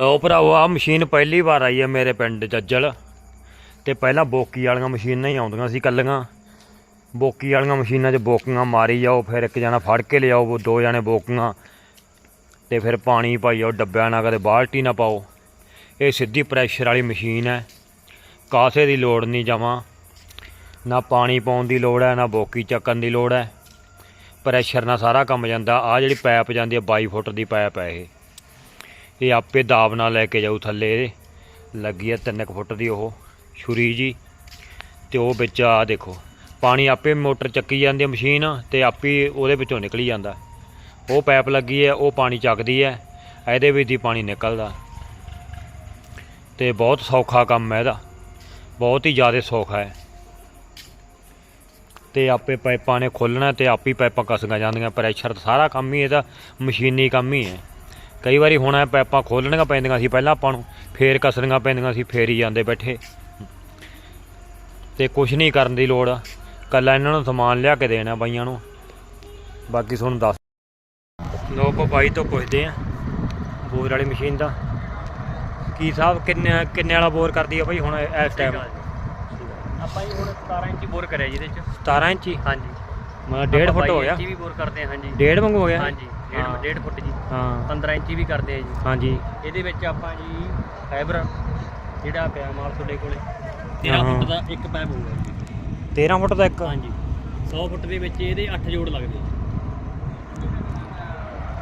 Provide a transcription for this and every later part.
ਉਹ ਭਰਾਵੋ ਆ ਮਸ਼ੀਨ ਪਹਿਲੀ ਵਾਰ ਆਈ ਹੈ ਮੇਰੇ ਪਿੰਡ ਜੱਜਲ। ਤੇ ਪਹਿਲਾਂ ਬੋਕੀ ਵਾਲੀਆਂ ਮਸ਼ੀਨਾਂ ਹੀ ਆਉਂਦੀਆਂ ਸੀ ਕੱਲੀਆਂ ਬੋਕੀ ਵਾਲੀਆਂ ਮਸ਼ੀਨਾਂ 'ਚ ਬੋਕੀਆਂ ਮਾਰੀ ਜਾਓ, ਫਿਰ ਇੱਕ ਜਣਾ ਫੜ ਕੇ ਲਿਆਓ ਦੋ ਜਣੇ ਬੋਕੀਆਂ। ਤੇ ਫਿਰ ਪਾਣੀ ਪਾਈ ਜਾਓ, ਡੱਬਿਆਂ ਨਾਲ ਕਦੇ ਬਾਲਟੀ ਨਾ ਪਾਓ। ਇਹ ਸਿੱਧੀ ਪ੍ਰੈਸ਼ਰ ਵਾਲੀ ਮਸ਼ੀਨ ਹੈ। ਕਾਸੇ ਦੀ ਲੋੜ ਨਹੀਂ ਜਮਾਂ। ਨਾ ਪਾਣੀ ਪਾਉਣ ਦੀ ਲੋੜ ਹੈ, ਨਾ ਬੋਕੀ ਚੱਕਣ ਦੀ ਲੋੜ ਹੈ। ਪ੍ਰੈਸ਼ਰ ਨਾਲ ਸਾਰਾ ਕੰਮ ਜਾਂਦਾ। ਆ ਜਿਹੜੀ ਪਾਈਪ ਜਾਂਦੀ ਹੈ 22 ਫੁੱਟ ਦੀ ਪਾਈਪ ਹੈ ਇਹ। ਇਹ ਆਪੇ ਦਾਬ ਨਾਲ ਲੈ ਕੇ ਜਾਊ ਥੱਲੇ। ਲੱਗੀ ਹੈ 3 ਫੁੱਟ ਦੀ ਉਹ ਛੁਰੀ ਜੀ। ਤੇ ਉਹ ਵਿੱਚ ਆ ਦੇਖੋ, ਪਾਣੀ ਆਪੇ ਮੋਟਰ ਚੱਕੀ ਜਾਂਦੀ ਹੈ ਮਸ਼ੀਨ ਤੇ ਆਪੇ ਉਹਦੇ ਵਿੱਚੋਂ ਨਿਕਲੀ ਜਾਂਦਾ। ਉਹ ਪਾਈਪ ਲੱਗੀ ਹੈ ਉਹ ਪਾਣੀ ਚੱਕਦੀ ਹੈ ਇਹਦੇ ਵਿੱਚ ਦੀ ਪਾਣੀ ਨਿਕਲਦਾ। ਤੇ ਬਹੁਤ ਸੌਖਾ ਕੰਮ ਹੈ ਇਹਦਾ। ਬਹੁਤ ਹੀ ਜ਼ਿਆਦਾ ਸੌਖਾ ਹੈ। ਤੇ ਆਪੇ ਪਾਈਪਾਂ ਨੇ ਖੋਲਣਾ ਤੇ ਆਪੇ ਪਾਈਪਾਂ ਕਸੀਆਂ ਜਾਂਦੀਆਂ। ਪ੍ਰੈਸ਼ਰ ਸਾਰਾ ਕੰਮ ਹੀ ਇਹਦਾ, ਮਸ਼ੀਨੀ ਕੰਮ ਹੀ ਹੈ। ਕਈ ਵਾਰੀ ਹੁਣ ਇਹ ਪਾਈਪਾਂ ਖੋਲਣੀਆਂ ਪੈਂਦੀਆਂ ਸੀ ਪਹਿਲਾਂ ਆਪਾਂ ਨੂੰ ਫੇਰ ਕਸਣੀਆਂ ਪੈਂਦੀਆਂ ਸੀ ਫੇਰ ਹੀ ਜਾਂਦੇ ਬੈਠੇ। ਤੇ ਕੁਝ ਨਹੀਂ ਕਰਨ ਦੀ ਲੋੜ। ਕੱਲਾ ਇਹਨਾਂ ਨੂੰ ਸਮਾਨ ਲਿਆ ਕੇ ਦੇਣਾ ਬਾਈਆਂ ਨੂੰ। ਬਾਕੀ ਤੁਹਾਨੂੰ ਦੱਸ ਲੋਕੋ ਬਾਈ ਤੋਂ ਪੁੱਛਦੇ ਆ ਬੋਰ ਵਾਲੀ ਮਸ਼ੀਨ ਦਾ। ਕੀ ਸਾਹਿਬ ਕਿੰਨੇ ਕਿੰਨੇ ਵਾਲਾ ਬੋਰ ਕਰਦੀ ਆ ਬਾਈ ਹੁਣ ਇਸ ਟਾਈਮ ਆਪਾਂ ਜੀ ਹੁਣ 17 ਇੰਚੀ ਬੋਰ ਕਰਿਆ ਜੀ ਇਹਦੇ ਚ। 17 ਇੰਚੀ? ਹਾਂਜੀ। ਮਤਲਬ 1.5 ਫੁੱਟ ਹੋ ਗਿਆ। ਇੰਚੀ ਵੀ ਬੋਰ ਕਰਦੇ ਹਾਂ ਹਾਂਜੀ। ਡੇਢ ਵਾਂਗੂ ਹੋ ਗਿਆ? ਹਾਂਜੀ ਹਾਂ। 1.5 ਫੁੱਟ ਜੀ। ਹਾਂ। 15 ਇੰਚੀ ਵੀ ਕਰਦੇ ਆ ਜੀ। ਹਾਂਜੀ। ਇਹਦੇ ਵਿੱਚ ਆਪਾਂ ਜੀ ਫਾਈਬਰ ਜਿਹੜਾ ਪਿਆ ਮਾਲ ਤੁਹਾਡੇ ਕੋਲੇ 13 ਹਾਂ। ਫੁੱਟ ਦਾ ਇੱਕ ਪੈਪ ਹੋਊਗਾ ਜੀ। 13 ਫੁੱਟ ਦਾ ਇੱਕ? ਹਾਂਜੀ। 100 ਫੁੱਟ ਦੇ ਵਿੱਚ ਇਹਦੇ 8 ਜੋੜ ਲੱਗਦੇ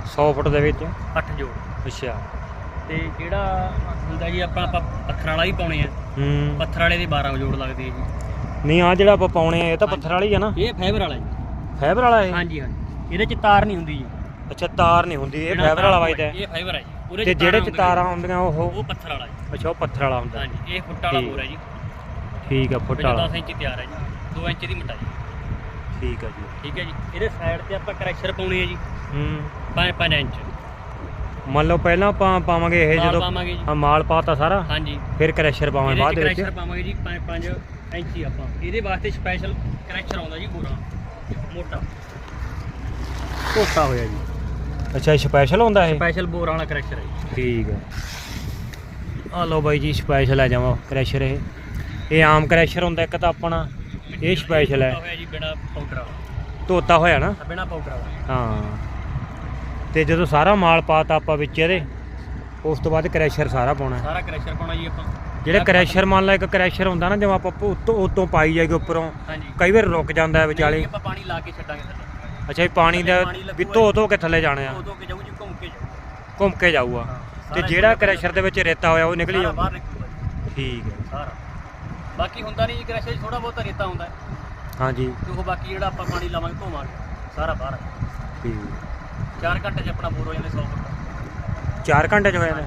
100 ਫੁੱਟ ਦੇ ਵਿੱਚ? 8 ਜੋੜ। ਅੱਛਾ। ਤੇ ਜਿਹੜਾ ਹੁੰਦਾ ਜੀ ਆਪਾਂ ਆਪਾਂ ਪੱਥਰ ਵਾਲਾ ਹੀ ਪਾਉਣੇ ਆ। ਹੂੰ। ਪੱਥਰ ਵਾਲੇ ਦੇ 12 ਜੋੜ ਲੱਗਦੇ ਆ ਨਹੀਂ ਆ ਜਿਹੜਾ ਆਪਾਂ ਪਾਉਣੇ ਆ ਇਹ ਤਾਂ ਪੱਥਰ ਵਾਲੀ ਆ ਨਾ। ਜੀ ਇਹ ਫਾਈਬਰ ਵਾਲਾ ਜੀ। ਫਾਈਬਰ ਵਾਲਾ ਇਹ? ਹਾਂਜੀ ਹਾਂਜੀ। ਇਹਦੇ ਚ ਤਾਰ ਨਹੀਂ ਹੁੰਦੀ ਜੀ। ਅੱਛਾ ਤਾਰ ਨਹੀਂ ਹੁੰਦੀ। ਇਹ ਫਾਈਬਰ ਵਾਲਾ ਵਾਈਦਾ ਇਹ ਫਾਈਬਰ ਹੈ ਜੀ। ਉਹਦੇ ਤੇ ਜਿਹੜੇ ਚ ਤਾਰਾਂ ਹੁੰਦੀਆਂ ਉਹ ਉਹ ਪੱਥਰ ਵਾਲਾ ਜੀ। ਅੱਛਾ ਉਹ ਪੱਥਰ ਵਾਲਾ ਹੁੰਦਾ। ਹਾਂਜੀ ਇਹ ਫੁੱਟ ਵਾਲਾ ਹੈ ਜੀ। ਠੀਕ ਆ ਫੁੱਟ ਵਾਲਾ। 10 ਇੰਚ ਤਿਆਰ ਹੈ ਜੀ। 2 ਇੰਚ ਦੀ ਮੋਟਾਈ ਠੀਕ ਆ ਜੀ। ਠੀਕ ਹੈ ਜੀ। ਇਹਦੇ ਸਾਈਡ ਤੇ ਆਪਾਂ ਕਰੈਸ਼ਰ ਪਾਉਣੇ ਆ ਜੀ। ਹੂੰ। 5 5 ਇੰਚ। ਮੰਨ ਲਓ ਪਹਿਲਾਂ ਆਪਾਂ ਪਾਵਾਂਗੇ ਇਹ ਜਦੋਂ ਹਾਂ, ਮਾਲ ਪਾਤਾ ਸਾਰਾ ਹਾਂਜੀ। ਫਿਰ ਕ੍ਰੈਸ਼ਰ ਪਾਵਾਂਗੇ ਬਾਅਦ ਵਿੱਚ। ਕਰੈਸ਼ਰ ਪਾਵਾਂਗੇ ਜੀ 5 5 ਇੰਚ ਹੀ ਆਪਾਂ। ਇਹਦੇ ਵਾਸਤੇ ਸਪੈਸ਼ਲ ਕਰੈਸ਼ਰ ਆਉਂਦਾ ਜੀ ਗੋਰਾ। ਮੋਟਾ। ਧੋਤਾ ਹੋਇਆ ਜੀ। ਅੱਛਾ ਸਪੈਸ਼ਲ ਹੁੰਦਾ ਇਹ? ਸਪੈਸ਼ਲ ਬੋਰ ਵਾਲਾ ਕਰੈਸ਼ਰ ਹੈ ਜੀ। ਠੀਕ ਹੈ। ਆ ਲਓ ਬਾਈ ਜੀ ਸਪੈਸ਼ਲ ਆ ਜਾਵਾ ਕ੍ਰੈਸ਼ਰ ਇਹ। ਇਹ ਆਮ ਕ੍ਰੈਸ਼ਰ ਹੁੰਦਾ ਇੱਕ ਤਾਂ ਆਪਣਾ ਇਹ ਸਪੈਸ਼ਲ ਹੈ। ਹੋਇਆ ਜੀ ਬਿਨਾ ਪਾਊਡਰ ਵਾਲਾ। ਧੋਤਾ ਹੋਇਆ ਨਾ? ਬਿਨਾ ਪਾਊਡਰ ਵਾਲਾ। ਹਾਂ। ਤੇ ਜਦੋਂ ਸਾਰਾ ਮਾਲ ਪਾਤਾ ਆਪਾਂ ਵਿੱਚ ਇਹਦੇ ਉਸ ਤੋਂ ਬਾਅਦ ਕ੍ਰੈਸ਼ਰ ਸਾਰਾ ਪਾਉਣਾ। ਸਾਰਾ ਕਰੈਸ਼ਰ ਪਾਉਣਾ ਜੀ ਆਪਾਂ। ਜਿਹੜੇ ਕ੍ਰੈਸ਼ਰ ਮੰਨ ਲਾ ਇੱਕ ਕ੍ਰੈਸ਼ਰ ਹੁੰਦਾ ਨਾ ਜਿਵੇਂ ਆਪਾਂ ਉੱਤੋਂ ਉੱਤੋਂ ਪਾਈ ਜਾਈਏ ਉੱਪਰੋਂ ਹਾਂਜੀ। ਕਈ ਵਾਰ ਰੁਕ ਜਾਂਦਾ ਹੈ ਵਿਚਾਲੇ। ਆਪਾਂ ਪਾਣੀ ਲਾ ਕੇ ਛੱਡਾਂਗੇ ਥੱਲੇ। ਅੱਛਾ ਇਹ ਪਾਣੀ ਦਾ ਵੀ ਧੋ ਧੋ ਕੇ ਥੱਲੇ ਜਾਣਾ ਆ। ਉਦੋਂ ਕਿ ਜਾਊ ਜੀ ਘੁੰਮ ਕੇ ਜਾਊ ਘੁੰਮ ਕੇ ਜਾਊਗਾ। ਤੇ ਜਿਹੜਾ ਕ੍ਰੈਸ਼ਰ ਦੇ ਵਿੱਚ ਰੇਤਾ ਹੋਇਆ ਉਹ ਨਿਕਲੀ ਜਾਊ ਠੀਕ ਹੈ। ਸਾਰਾ। ਬਾਕੀ ਹੁੰਦਾ ਨਹੀਂ ਜੀ ਕਰੈਸ਼ਰ ਥੋੜਾ ਬਹੁਤਾ ਰੇਤਾ ਹੁੰਦਾ ਹੈ। ਹਾਂਜੀ। ਉਹ ਬਾਕੀ ਜਿਹੜਾ ਆਪਾਂ ਪਾਣੀ ਲਾਵਾਂਗੇ ਧੋਵਾਂਗੇ ਸਾਰਾ ਬਾਹਰ ਠੀਕ। 4 ਘੰਟੇ 'ਚ ਆਪਣਾ ਬੋਰ ਹੋ ਜਾਂਦੇ 100 ਫੁੱਟ। 4 ਘੰਟੇ ਚ ਹੋ ਜਾਂਦਾ।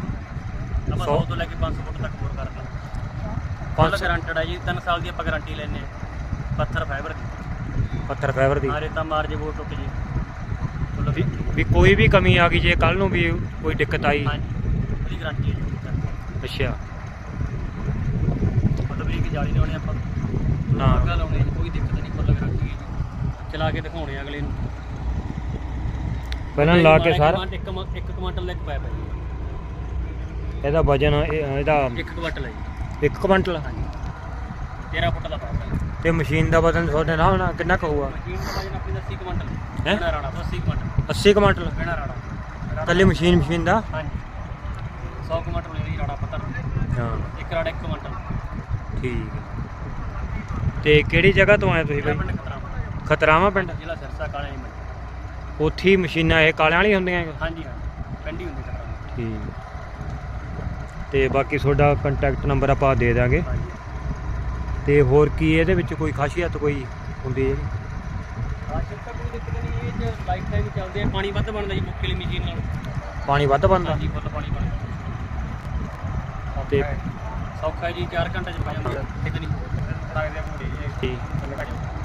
ਆਪਾਂ ਸੌ? 100 ਤੋਂ ਲੈ ਕੇ 500 ਫੁੱਟ ਤੱਕ ਬੋਰ ਕਰਦੇ ਫੁੱਲ? ਗਰੰਟਡ ਹੈ ਜੀ 3 ਸਾਲ ਦੀ ਆਪਾਂ ਗਾਰੰਟੀ ਲੈਨੇ ਆ ਪੱਥਰ ਫਾਈਬਰ ਦੀ। ਪੱਥਰ ਫਾਈਬਰ ਦੀ। ਆ ਰੇਤਾ ਮਾਰ ਜੇ ਟੁੱਟ ਜੇ। ਫੁੱਲ ਵੀ- ਵੀ ਕੋਈ ਵੀ ਕਮੀ ਆ ਗਈ ਜੇ ਕੱਲ ਨੂੰ ਵੀ ਕੋਈ ਦਿੱਕਤ ਆਈ। ਹਾਂਜੀ। ਉਹਦੀ ਗਾਰੰਟੀ ਹੈ ਜੀ ਅੱਛਾ। ਮਤਲਬ ਇਹ ਕਿ ਜਾਲੀ ਲਾਉਣੇ ਆਪਾਂ। ਹਾਂ। ਅੱਗਾ ਲਾਉਣੇ ਜੀ, ਕੋਈ ਦਿੱਕਤ ਨਹੀਂ ਫੁੱਲ ਗਾਰੰਟੀ ਹੈ ਜੀ। ਚਲਾ ਕੇ ਦਿਖਾਉਣੇ ਅਗਲੇ ਨੂੰ। ਪਹਿਲਾਂ ਲਾ ਕੇ ਸਾਰਾ। ਇੱਕ ਇੱਕ ਕੁਆਂਟਲ ਦਾ ਇੱਕ ਪਾਇਪ ਹੈ ਜੀ। ਇਹਦਾ ਵਜਨ ਇਹ- ਇਹਦਾ ਇੱਕ ਕੁਆਂਟਲ ਹੈ ਜੀ। 1 ਕੁਇੰਟਲ। ਹਾਂਜੀ 13 ਫੁੱਟ ਦਾ ਹੈ। ਤੇ ਮਸ਼ੀਨ ਦਾ ਵਜਨ ਤੁਹਾਡੇ ਨਾਲ ਹੋਣਾ ਕਿੰਨਾ ਕੁ ਹੋਊਗਾ? ਮਸ਼ੀਨ ਦਾ ਵਜਨ ਆਪਣੀ 80 ਕੁਆਂਟਲ ਹੈਂ? ਬਿਨਾ ਰਾਣਾ 80 ਕੁਆਂਟਲ 80 ਕੁਇੰਟਲ। ਬਿਨਾ ਰਾਣਾ ਰਾਣਾ- ਕੱਲੀ ਮਸ਼ੀਨ ਮਸ਼ੀਨ ਦਾ? ਹਾਂਜੀ। 100 ਕੁਆਂਟਲ ਹੋਈ ਰਾਣਾ ਪੱਤਰ ਹਾਂ। ਇੱਕ ਰਾੜਾ ਇੱਕ ਕੁਆਂਟਲ ਠੀਕ ਹੈ। ਤੇ ਕਿਹੜੀ ਜਗ੍ਹਾ ਤੋਂ ਆਏ ਤੁਸੀਂ ਬਾਈ? ਖਤਰਾਵਾ। ਪਿੰਡ? ਜ਼ਿਲ੍ਹਾ ਸਿਰਸਾ ਕਾਲੇ ਦੀ ਮੰਡੀ। ਉੱਥੇ ਹੀ ਮਸ਼ੀਨਾਂ ਇਹ ਕਾਲਿਆਂ ਵਾਲੀ ਹੁੰਦੀਆਂ? ਹਾਂਜੀ ਹਾਂਜੀ। ਪਿੰਡ ਹੀ ਹੁੰਦੀ ਖਤਰਾ ਠੀਕ। ਤੇ ਬਾਕੀ ਤੁਹਾਡਾ ਕੰਟੈਕਟ ਨੰਬਰ ਆਪਾਂ ਦੇ ਦਾਂਗੇ ਹਾਂਜੀ ਤੇ ਹੋਰ ਕੀ ਇਹਦੇ ਵਿੱਚ ਕੋਈ ਖਾਸੀਅਤ ਕੋਈ ਹੁੰਦੀ ਹੈ ਰਾਸ਼ਨ ਤਾਂ ਕੋਈ ਦਿੱਕਤ ਨਹੀਂ ਇਹ ਚ ਲਾਈਫ ਟਾਈਮ ਚੱਲਦੇ ਆ ਪਾਣੀ ਵੱਧ ਬਣਦਾ ਜੀ? ਮੁੱਕੀ ਵਾਲੀ ਮਸ਼ੀਨ ਨਾਲ ਪਾਣੀ ਵੱਧ ਬੰਦਾ ਹਾਂਜੀ ਫੁੱਲ ਪਾਣੀ ਬਣਦਾ ਤੇ- ਸੌਖਾ ਹੈ ਜੀ 4 ਘੰਟੇ ਚ ਪੈ ਜਾਂਦਾ ਕਿਤੇ ਨਹੀਂ। ਲੱਗਦੇ ਆ ਪੂਰੀ ਠੀਕ।